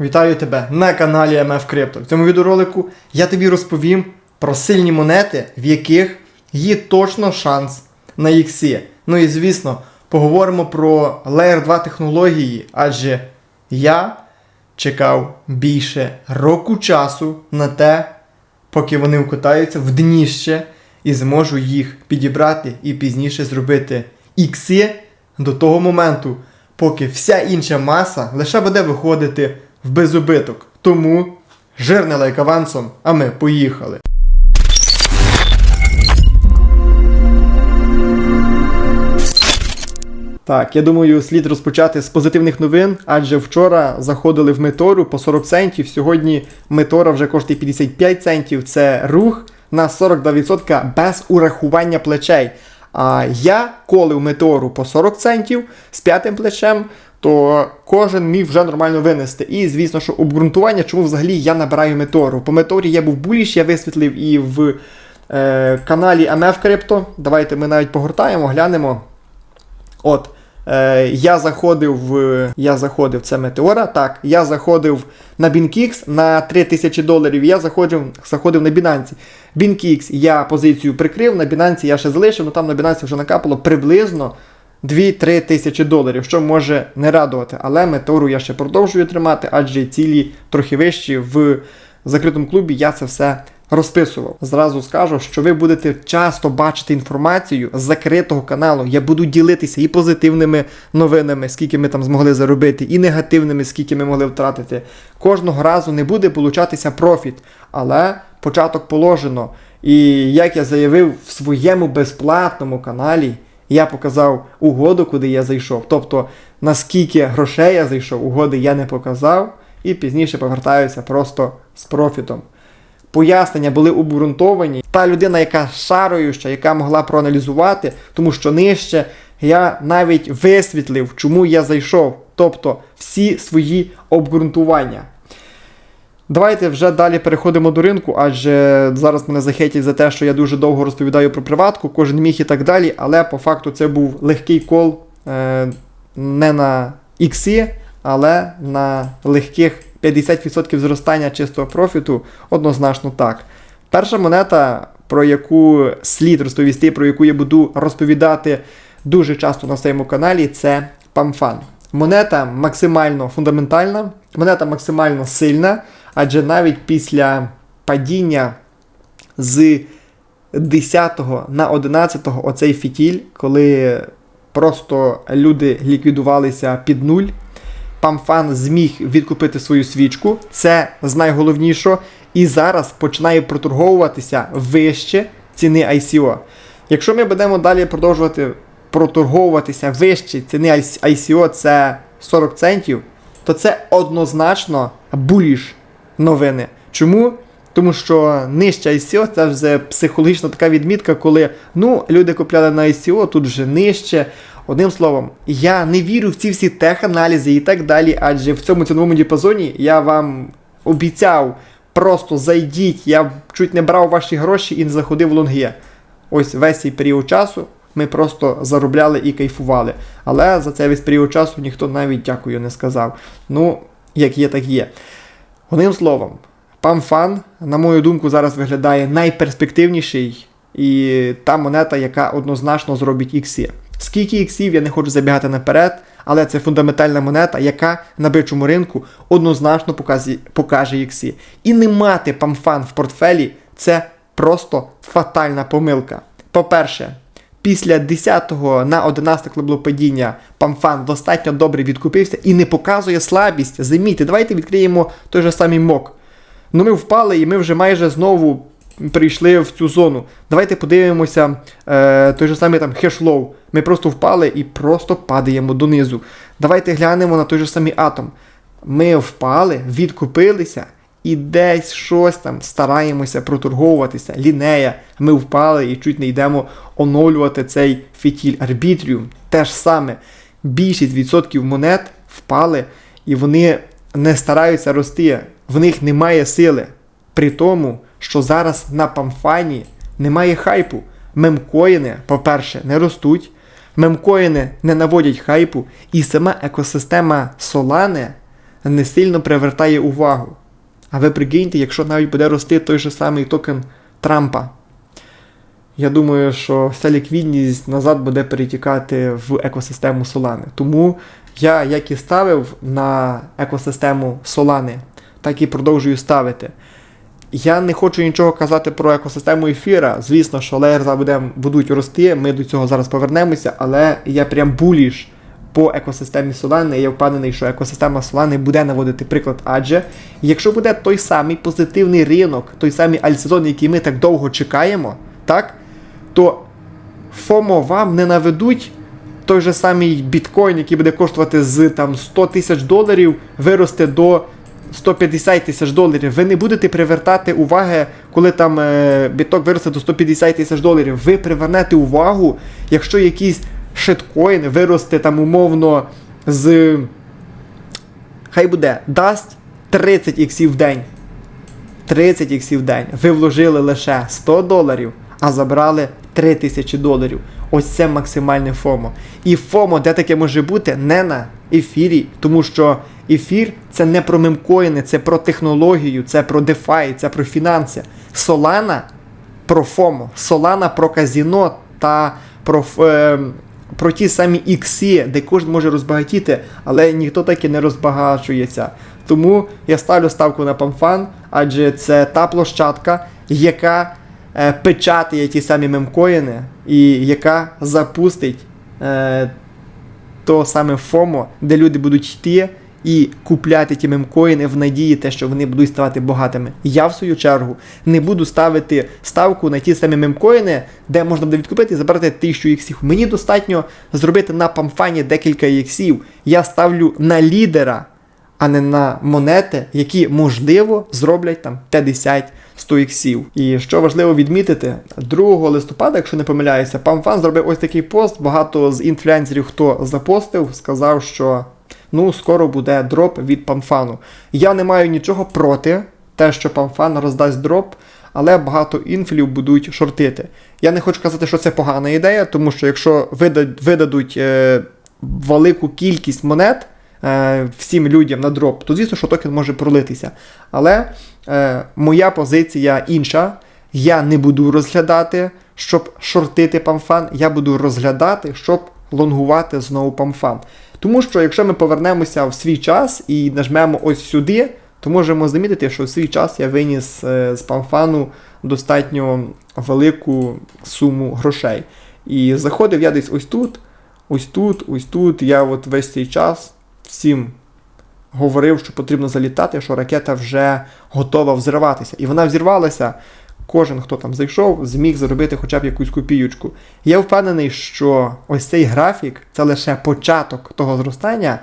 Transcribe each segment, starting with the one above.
Вітаю тебе на каналі MF Crypto. В цьому відеоролику я тобі розповім про сильні монети, в яких є точно шанс на іксі. Ну і звісно, поговоримо про Layer 2 технології, адже я чекав більше року часу на те, поки вони вкотаються в дніще і зможу їх підібрати і пізніше зробити ікси до того моменту, поки вся інша маса лише буде виходити в безубиток. Тому жирний лайк авансом, а ми поїхали. Так, я думаю, слід розпочати з позитивних новин, адже вчора заходили в Метору по 40 центів. Сьогодні Метора вже коштує 55 центів. Це рух на 42% без урахування плечей. А я коли в Метеору по 40 центів з п'ятим плечем, то кожен міг вже нормально винести. І звісно, що обґрунтування, чому взагалі я набираю Метеору. По Метеорі я був буліш, я висвітлив і в е, каналі MF Crypto. Давайте ми навіть погортаємо, глянемо. От. Е, я заходив в. Я заходив, це Метеора. Так, я заходив на BinkX на 3000 доларів. Я заходив заходив на Binance. BinkX я позицію прикрив, на Binance я ще залишив, але там на Binance вже накапало приблизно 2-3 тисячі доларів, що може не радувати. Але Метеору я ще продовжую тримати, адже цілі трохи вищі в закритому клубі я це все розписував. Зразу скажу, що ви будете часто бачити інформацію з закритого каналу. Я буду ділитися і позитивними новинами, скільки ми там змогли заробити, і негативними, скільки ми могли втратити. Кожного разу не буде получатися профіт, але початок положено. І як я заявив в своєму безплатному каналі, я показав угоду, куди я зайшов. Тобто, наскільки грошей я зайшов, угоди я не показав, і пізніше повертаюся просто з профітом пояснення були обґрунтовані. Та людина, яка шаруюча, яка могла проаналізувати, тому що нижче я навіть висвітлив, чому я зайшов. Тобто всі свої обґрунтування. Давайте вже далі переходимо до ринку, адже зараз мене захетять за те, що я дуже довго розповідаю про приватку, кожен міг і так далі. Але по факту це був легкий кол е, не на іксі, але на легких 50% зростання чистого профіту однозначно так. Перша монета, про яку слід розповісти, про яку я буду розповідати дуже часто на своєму каналі, це PAMFAN. Монета максимально фундаментальна, монета максимально сильна, адже навіть після падіння з 10 на 11 оцей фітіль, коли просто люди ліквідувалися під нуль. Памфан зміг відкупити свою свічку, це з найголовнішого, і зараз починає проторговуватися вище ціни ICO. Якщо ми будемо далі продовжувати проторговуватися вище ціни ICO, це 40 центів, то це однозначно буліш новини. Чому? Тому що нижче ICO це вже психологічна така відмітка, коли ну, люди купляли на ICO, тут вже нижче. Одним словом, я не вірю в ці всі теханалізи і так далі, адже в цьому ціновому діапазоні я вам обіцяв, просто зайдіть, я чуть не брав ваші гроші і не заходив в лонги. Ось весь цей період часу ми просто заробляли і кайфували. Але за цей весь період часу ніхто навіть дякую не сказав. Ну, як є, так є. Одним словом, PAMFAN, на мою думку, зараз виглядає найперспективніший і та монета, яка однозначно зробить іксі. Скільки іксів я не хочу забігати наперед, але це фундаментальна монета, яка на бичому ринку однозначно покаже, іксі. І не мати памфан в портфелі це просто фатальна помилка. По-перше, після 10 на 11 коли падіння памфан достатньо добре відкупився і не показує слабість. Замітьте, давайте відкриємо той же самий мок. Ну ми впали і ми вже майже знову прийшли в цю зону. Давайте подивимося е, той же самий там хешлоу. Ми просто впали і просто падаємо донизу. Давайте глянемо на той же самий атом. Ми впали, відкупилися і десь щось там стараємося проторговуватися. Лінея, ми впали і чуть не йдемо оновлювати цей фітіль арбітріум. Те ж саме. Більшість відсотків монет впали, і вони не стараються рости, в них немає сили. При тому, що зараз на памфані немає хайпу. Мемкоїни, по-перше, не ростуть, мемкоїни не наводять хайпу, і сама екосистема Solana не сильно привертає увагу. А ви прикиньте, якщо навіть буде рости той же самий токен Трампа. Я думаю, що вся ліквідність назад буде перетікати в екосистему Solana. Тому я, як і ставив на екосистему Solana, так і продовжую ставити. Я не хочу нічого казати про екосистему ефіра. Звісно, що леєр буде, будуть рости, ми до цього зараз повернемося, але я прям буліш по екосистемі Solana, я впевнений, що екосистема Solana буде наводити приклад, адже якщо буде той самий позитивний ринок, той самий альсезон, який ми так довго чекаємо, так, то ФОМО вам не наведуть той же самий біткоін, який буде коштувати з там 100 тисяч доларів, виросте до 150 тисяч доларів. Ви не будете привертати уваги, коли там е, біток виросте до 150 тисяч доларів. Ви привернете увагу, якщо якийсь шиткоін виросте там умовно з. Хай буде, дасть 30 іксів в день. 30 іксів в день. Ви вложили лише 100 доларів, а забрали 3000 доларів. Ось це максимальне ФОМО. І ФОМО, де таке може бути, не на ефірі, тому що ефір це не про мемкоїни, це про технологію, це про DeFi, це про фінанси. Solana про ФОМО, Solana про казіно та про. Е, про ті самі ікси, де кожен може розбагатіти, але ніхто так і не розбагачується. Тому я ставлю ставку на PAMFAN, адже це та площадка, яка е, печатає ті самі мемкоїни, і яка запустить е, то саме ФОМО, де люди будуть йти і купляти ті мемкоїни в надії, те, що вони будуть ставати багатими. Я, в свою чергу, не буду ставити ставку на ті самі мемкоїни, де можна буде відкупити і забрати 1000 іксів. Мені достатньо зробити на памфані декілька іксів. Я ставлю на лідера, а не на монети, які, можливо, зроблять там 50 100 іксів. І що важливо відмітити, 2 листопада, якщо не помиляюся, PAMFAN зробив ось такий пост. Багато з інфлюенсерів, хто запостив, сказав, що ну, скоро буде дроп від памфану. Я не маю нічого проти те, що памфан роздасть дроп, але багато інфлів будуть шортити. Я не хочу казати, що це погана ідея, тому що якщо видадуть е, велику кількість монет е, всім людям на дроп, то звісно, що токен може пролитися. Але е, моя позиція інша. Я не буду розглядати, щоб шортити памфан, я буду розглядати, щоб лонгувати знову памфан. Тому що, якщо ми повернемося в свій час і нажмемо ось сюди, то можемо замітити, що в свій час я виніс е, з памфану достатньо велику суму грошей. І заходив я десь ось тут, ось тут, ось тут. Я от весь цей час всім говорив, що потрібно залітати, що ракета вже готова взриватися. І вона взірвалася кожен, хто там зайшов, зміг заробити хоча б якусь копійочку. Я впевнений, що ось цей графік це лише початок того зростання,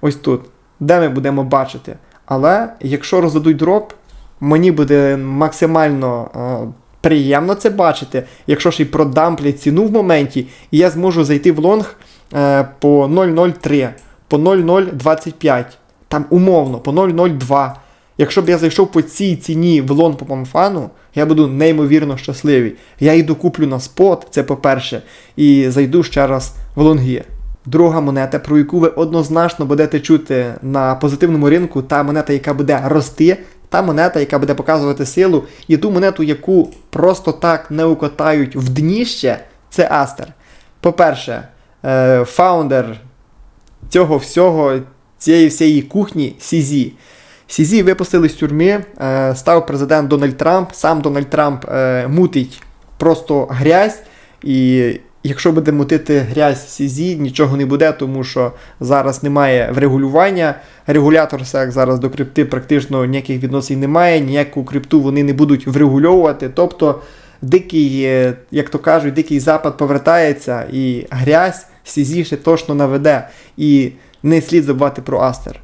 ось тут, де ми будемо бачити. Але якщо роздадуть дроп, мені буде максимально е, приємно це бачити, якщо ж і продамплять ціну в моменті, і я зможу зайти в лонг е, по 0,03, по 0,025, там умовно, по 0,02. Якщо б я зайшов по цій ціні в лон по памфану, я буду неймовірно щасливий. Я йду куплю на спот, це по-перше, і зайду ще раз в лонгі. Друга монета, про яку ви однозначно будете чути на позитивному ринку, та монета, яка буде рости, та монета, яка буде показувати силу, і ту монету, яку просто так не укотають в дніще, це Астер. По-перше, е, фаундер цього всього, цієї всієї кухні Сізі. Сізі випустили з тюрми, е, став президент Дональд Трамп. Сам Дональд Трамп е, мутить просто грязь. І якщо буде мутити грязь Сізі, нічого не буде, тому що зараз немає врегулювання. Регулятор як зараз до крипти практично ніяких відносин немає, ніяку крипту вони не будуть врегульовувати. Тобто дикий, е, як то кажуть, дикий запад повертається і грязь Сізі ще точно наведе. І не слід забувати про Астер.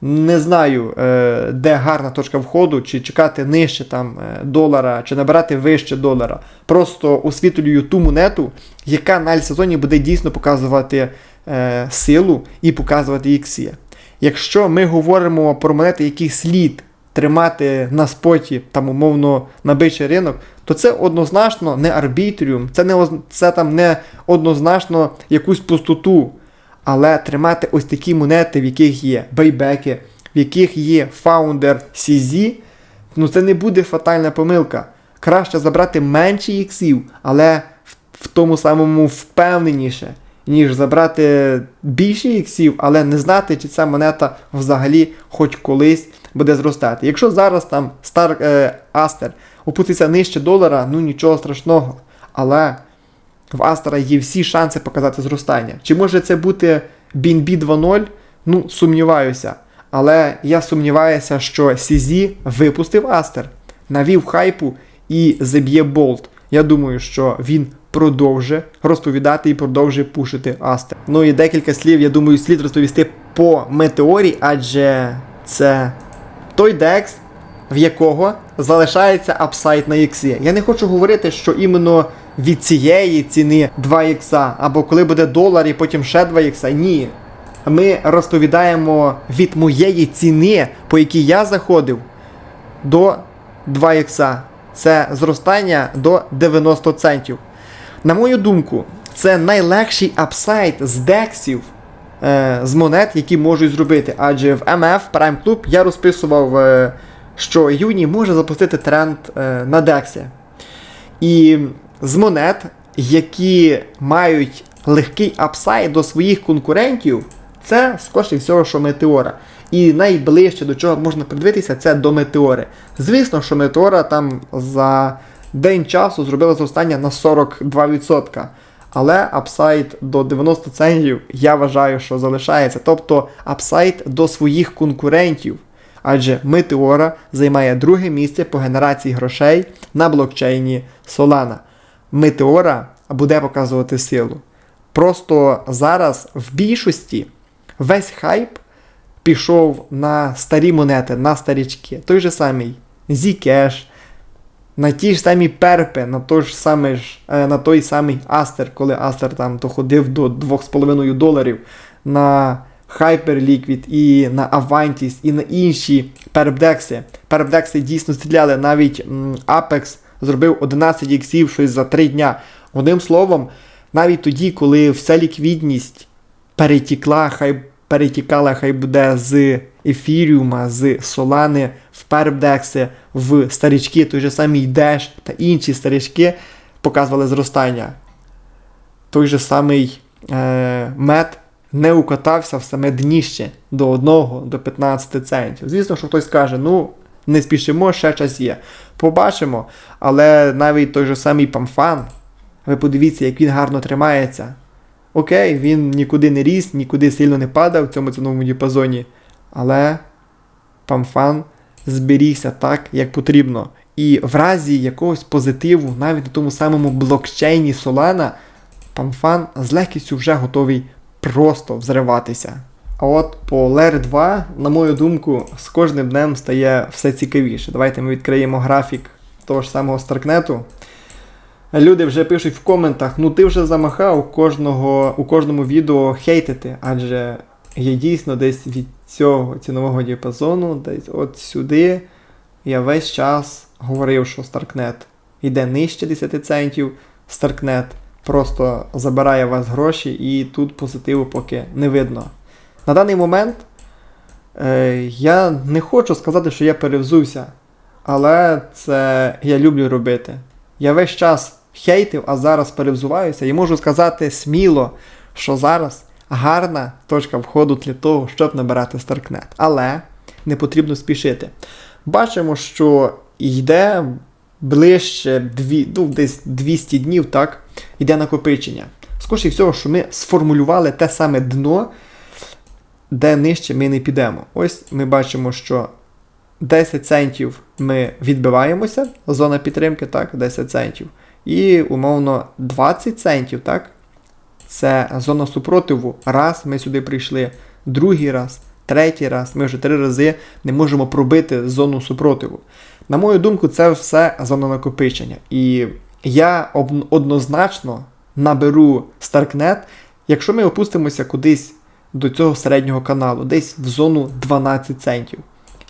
Не знаю, е, де гарна точка входу, чи чекати нижче там е, долара, чи набирати вище долара. Просто освітлюю ту монету, яка на сезоні буде дійсно показувати е, силу і показувати іксі. Якщо ми говоримо про монети, які слід тримати на споті, там умовно на бичий ринок, то це однозначно не арбітріум, це не це там не однозначно якусь пустоту. Але тримати ось такі монети, в яких є бейбеки, в яких є фаундер CZ, ну це не буде фатальна помилка. Краще забрати менше іксів, але в, в тому самому впевненіше, ніж забрати більше іксів, але не знати, чи ця монета взагалі хоч колись буде зростати. Якщо зараз там Star е, Aster опуститься нижче долара, ну нічого страшного. Але в Астера є всі шанси показати зростання. Чи може це бути BNB 2.0? Ну, сумніваюся. Але я сумніваюся, що CZ випустив Астер, навів хайпу і заб'є болт. Я думаю, що він продовжує розповідати і продовжує пушити Астер. Ну і декілька слів, я думаю, слід розповісти по метеорі, адже це той декс, в якого залишається апсайд на іксі. Я не хочу говорити, що іменно від цієї ціни 2 ікса, або коли буде долар і потім ще 2 ікса. Ні. Ми розповідаємо від моєї ціни, по якій я заходив, до 2 ікса. Це зростання до 90 центів. На мою думку, це найлегший апсайд з дексів е, з монет, які можуть зробити. Адже в MF Prime Club я розписував, е, що Юні може запустити тренд е, на дексі. І з монет, які мають легкий апсайд до своїх конкурентів, це скоріше всього, що метеора. І найближче до чого можна придивитися, це до метеори. Звісно, що метеора там за день часу зробила зростання на 42%. Але апсайд до 90 центів я вважаю, що залишається. Тобто апсайд до своїх конкурентів. Адже Метеора займає друге місце по генерації грошей на блокчейні Solana. Метеора буде показувати силу. Просто зараз в більшості весь хайп пішов на старі монети, на старічки. Той же самий Zcash, на ті ж самі перпи, на той ж самий, е, на той самий Астер, коли Астер там то ходив до 2,5 доларів, на Hyperliquid і на Avantis, і на інші перпдекси. Перпдекси дійсно стріляли, навіть Apex зробив 11 іксів щось за 3 дня. Одним словом, навіть тоді, коли вся ліквідність перетікла, хай перетікала, хай буде з ефіріума, з солани в перпдекси, в старічки, той же самий Dash та інші старічки показували зростання. Той же самий е, мед не укатався в саме дніще до 1 до 15 центів. Звісно, що хтось каже, ну, не спішимо, ще час є. Побачимо. Але навіть той же самий памфан, ви подивіться, як він гарно тримається. Окей, він нікуди не ріс, нікуди сильно не падав в цьому ціновому діапазоні. Але памфан зберігся так, як потрібно. І в разі якогось позитиву, навіть на тому самому блокчейні Solana, памфан з легкістю вже готовий просто взриватися. А от по Layer 2, на мою думку, з кожним днем стає все цікавіше. Давайте ми відкриємо графік того ж самого Старкнету. Люди вже пишуть в коментах, ну ти вже замахав кожного, у кожному відео хейтити, адже я дійсно десь від цього цінового діапазону, десь от сюди, я весь час говорив, що Старкнет йде нижче 10 центів, Старкнет просто забирає вас гроші і тут позитиву поки не видно. На даний момент е, я не хочу сказати, що я перевзувся, але це я люблю робити. Я весь час хейтив, а зараз перевзуваюся і можу сказати сміло, що зараз гарна точка входу для того, щоб набирати Старкнет. Але не потрібно спішити. Бачимо, що йде ближче дві, ну, десь 200 днів, так, йде накопичення. Скоріше всього, що ми сформулювали те саме дно, де нижче ми не підемо. Ось ми бачимо, що 10 центів ми відбиваємося, зона підтримки, так, 10 центів. І, умовно, 20 центів, так? Це зона супротиву. Раз ми сюди прийшли, другий раз, третій раз, ми вже три рази не можемо пробити зону супротиву. На мою думку, це все зона накопичення. І я однозначно наберу Старкнет, якщо ми опустимося кудись до цього середнього каналу, десь в зону 12 центів.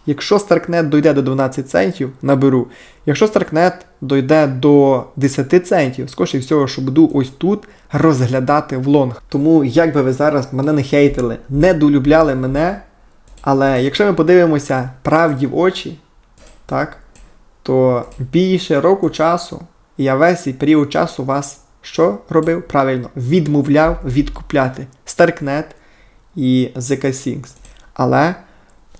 Якщо Starknet дойде до 12 центів, наберу. Якщо Starknet дойде до 10 центів, скоріше всього, що буду ось тут розглядати в лонг. Тому, як би ви зараз мене не хейтили, не долюбляли мене, Але якщо ми подивимося правді в очі, так, то більше року часу я весь цей період часу вас що робив? Правильно, відмовляв відкупляти Starknet і ZK Syncs. Але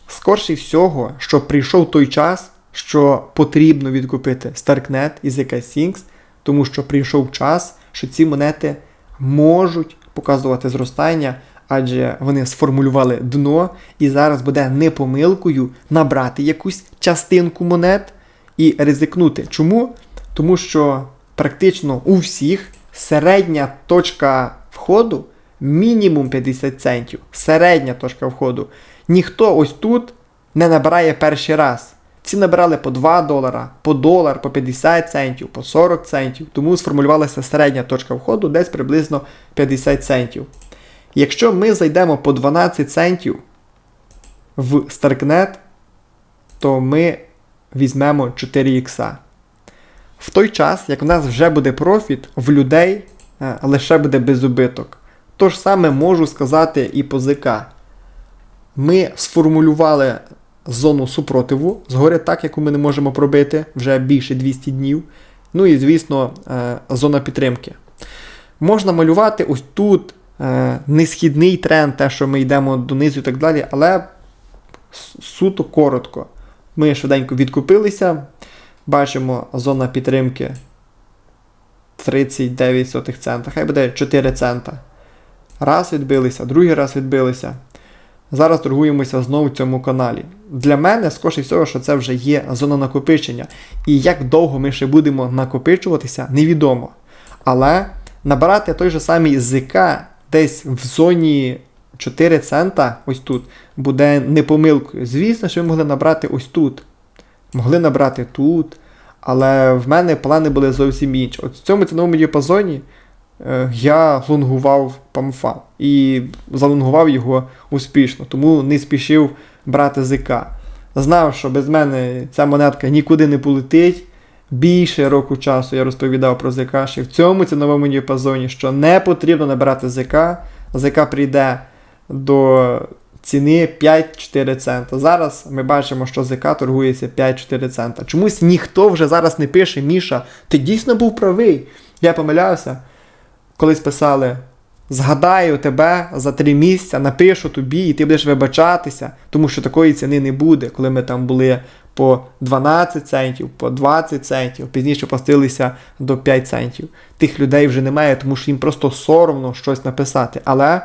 скорше всього, що прийшов той час, що потрібно відкупити Starknet і ZK Syncs, тому що прийшов час, що ці монети можуть показувати зростання, адже вони сформулювали дно, і зараз буде не помилкою набрати якусь частинку монет і ризикнути. Чому? Тому що практично у всіх середня точка входу мінімум 50 центів. Середня точка входу. Ніхто ось тут не набирає перший раз. Ці набирали по 2 долара, по долар, по 50 центів, по 40 центів. Тому сформулювалася середня точка входу десь приблизно 50 центів. Якщо ми зайдемо по 12 центів в Starknet, то ми візьмемо 4 ікса. В той час, як в нас вже буде профіт, в людей е, лише буде безубиток. То ж саме можу сказати і по ЗК. Ми сформулювали зону супротиву, згори так, яку ми не можемо пробити вже більше 200 днів. Ну і, звісно, е, зона підтримки. Можна малювати ось тут е, несхідний тренд, те, що ми йдемо донизу і так далі, але суто коротко. Ми швиденько відкупилися. Бачимо зона підтримки 39 цента. Хай буде 4 цента. Раз відбилися, другий раз відбилися. Зараз торгуємося знову в цьому каналі. Для мене, скоріше всього, що це вже є зона накопичення. І як довго ми ще будемо накопичуватися, невідомо. Але набирати той же самий ЗК десь в зоні 4 цента, ось тут, буде не помилкою. Звісно, що ми могли набрати ось тут. Могли набрати тут. Але в мене плани були зовсім інші. От в цьому ціновому діапазоні я лонгував памфа і залонгував його успішно, тому не спішив брати ЗК. Знав, що без мене ця монетка нікуди не полетить. Більше року часу я розповідав про ЗК ще в цьому ціновому діапазоні, що не потрібно набирати ЗК. ЗК прийде до ціни 5-4 цента. Зараз ми бачимо, що ЗК торгується 5-4 цента. Чомусь ніхто вже зараз не пише, Міша, ти дійсно був правий. Я помилявся. Колись писали: згадаю тебе за 3 місяця, напишу тобі, і ти будеш вибачатися, тому що такої ціни не буде, коли ми там були по 12 центів, по 20 центів, пізніше постилися до 5 центів. Тих людей вже немає, тому що їм просто соромно щось написати. Але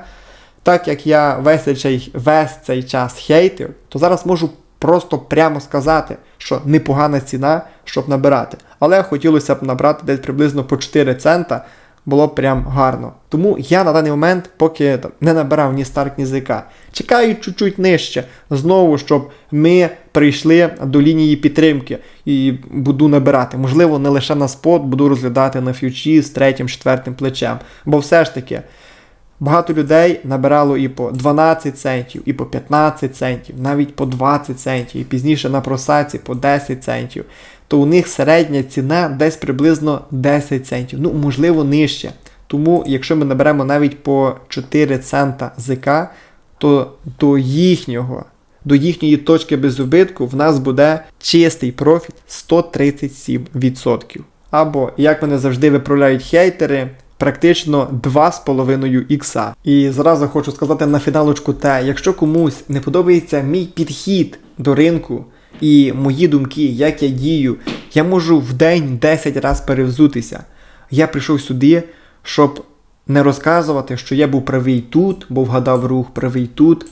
так як я весь цей, весь цей час хейтив, то зараз можу просто прямо сказати, що непогана ціна, щоб набирати. Але хотілося б набрати десь приблизно по 4 цента, було прям гарно. Тому я на даний момент поки не набирав ні старт, ні ЗК. Чекаю чуть-чуть нижче, знову, щоб ми прийшли до лінії підтримки і буду набирати. Можливо, не лише на спот, буду розглядати на фьючі з третім, четвертим плечем. Бо все ж таки. Багато людей набирало і по 12 центів, і по 15 центів, навіть по 20 центів, і пізніше на просаці по 10 центів. То у них середня ціна десь приблизно 10 центів, ну можливо нижче. Тому, якщо ми наберемо навіть по 4 цента ЗК, то до їхнього, до їхньої точки безубитку в нас буде чистий профіт 137%. Або, як мене завжди виправляють хейтери, практично 2,5 ікса. І зразу хочу сказати на фіналочку те, якщо комусь не подобається мій підхід до ринку і мої думки, як я дію, я можу в день 10 разів перевзутися. Я прийшов сюди, щоб не розказувати, що я був правий тут, бо вгадав рух правий тут.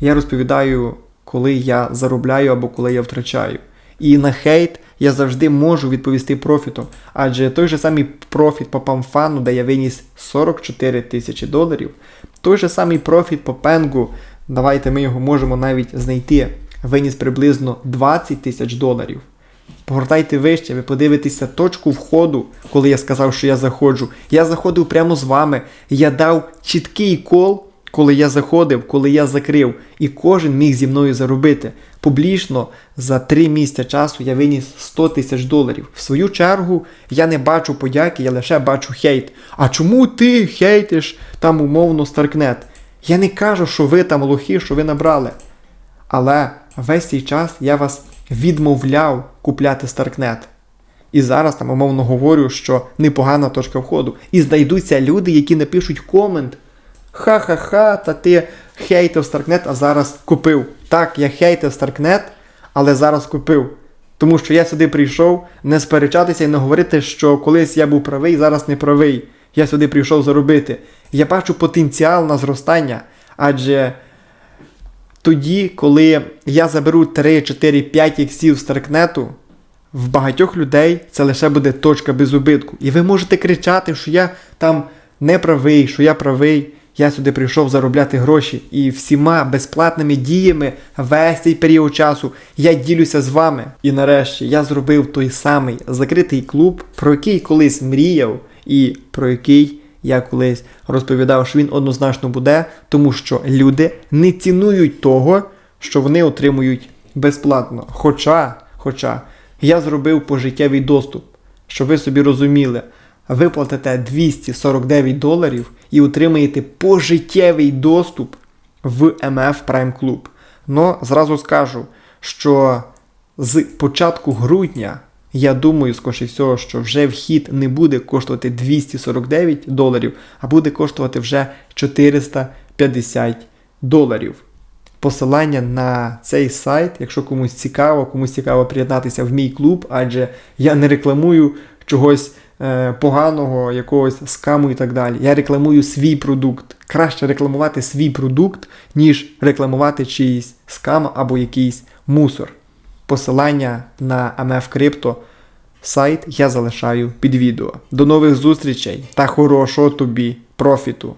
Я розповідаю, коли я заробляю або коли я втрачаю. І на хейт я завжди можу відповісти профітом. Адже той же самий профіт по памфану, де я виніс 44 тисячі доларів, той же самий профіт по пенгу, давайте ми його можемо навіть знайти, виніс приблизно 20 тисяч доларів. Погортайте вище, ви подивитеся точку входу, коли я сказав, що я заходжу. Я заходив прямо з вами. Я дав чіткий кол, коли я заходив, коли я закрив, і кожен міг зі мною заробити. Публічно за 3 місяці часу я виніс 100 тисяч доларів. В свою чергу я не бачу подяки, я лише бачу хейт. А чому ти хейтиш там умовно Старкнет? Я не кажу, що ви там лохи, що ви набрали. Але весь цей час я вас відмовляв купляти Старкнет. І зараз там умовно говорю, що непогана точка входу. І знайдуться люди, які напишуть комент. Ха-ха-ха, та ти хейтив Старкнет, а зараз купив. Так, я хейтив Старкнет, але зараз купив. Тому що я сюди прийшов не сперечатися і не говорити, що колись я був правий, зараз не правий. Я сюди прийшов заробити. Я бачу потенціал на зростання, адже тоді, коли я заберу 3, 4, 5 іксів Старкнету, в багатьох людей це лише буде точка без убитку. І ви можете кричати, що я там не правий, що я правий. Я сюди прийшов заробляти гроші і всіма безплатними діями весь цей період часу я ділюся з вами. І нарешті я зробив той самий закритий клуб, про який колись мріяв, і про який я колись розповідав, що він однозначно буде, тому що люди не цінують того, що вони отримують безплатно. Хоча, хоча я зробив пожиттєвий доступ, щоб ви собі розуміли, ви платите 249 доларів і отримаєте пожиттєвий доступ в MF Prime Club. Но зразу скажу, що з початку грудня я думаю, скоріше всього, що вже вхід не буде коштувати 249 доларів, а буде коштувати вже 450 доларів. Посилання на цей сайт, якщо комусь цікаво, комусь цікаво приєднатися в мій клуб, адже я не рекламую чогось поганого, якогось скаму і так далі. Я рекламую свій продукт. Краще рекламувати свій продукт, ніж рекламувати чийсь скам або якийсь мусор. Посилання на MF Crypto сайт я залишаю під відео. До нових зустрічей та хорошого тобі профіту!